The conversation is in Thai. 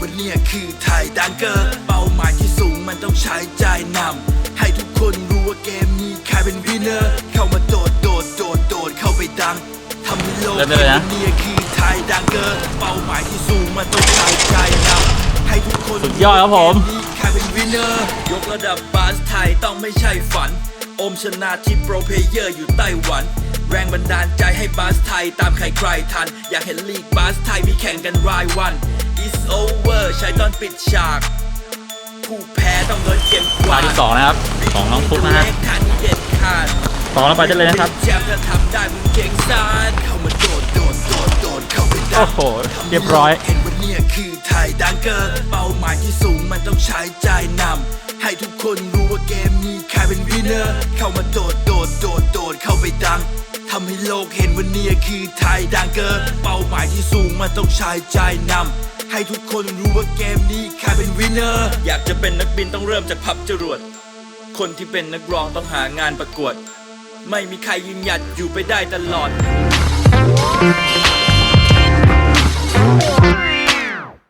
ให้โลกเห็นว่าเนี่ยคือไทยดังเกอร์เป้าหมายที่สูงมันต้องใช้ใจนำให้ทุกคนรู้ว่าเกมนี้ใครเป็นวินเนอร์ เข้ามาโดดโดดโดดโดดเข้าไปดังทำให้โลกเริ่มเห็นเลยนะว่าเนี่ยคือไทยดังเกอร์เป้าหมายที่สูงมันต้องใช้ใจนำให้ทุกคนสุดยอดครับผมเกนี้ใครเป็นวินเนอร์ยกระดับบาสไทยต้องไม่ใช่ฝันโอมชนะที่โปรเพลเยอร์อยู่ไต้หวันแรงบันดาลใจให้บาสไทยตามใครใครทัน อยากเห็นลีกบาสไทยมีแข่งกันรายวัน It's over ใช้ตอนปิดฉาก ผู้แพ้ต้องโดนเก็บกวามาดที่สองนะครับของน้องฟุกนะฮะทางนี้เด็ดขาดสองแล้วไปได้เลยนะครับแชมป์ถ้าทำได้มึงเก่งซานเข้ามาโดดโดดโดดโดดเข้าไปดัโอ้งโหเรียบร้อยเห็นว่าเนี่ยคือไทยดังเกอร์เป้าหมายที่สูงมันต้องใช้ใจนำให้ทุกคนรู้ว่าเกมนี้ใครเป็นวินเนอร์เข้ามาโดดโดดโดดโดดเข้าไปดังทำให้โลกเห็นว่าเนี่ยคือไทยดังเกอร์เป้าหมายที่สูงมันต้องใช้ใจนำ ให้ทุกคนรู้ว่าเกมนี้ใครเป็นวินเนอร์อยากจะเป็นนักบินต้องเริ่มจากพับจรวด คนที่เป็นนักร้องต้องหางานประกวด ไม่มีใครยืนหยัดอยู่ไปได้ตลอด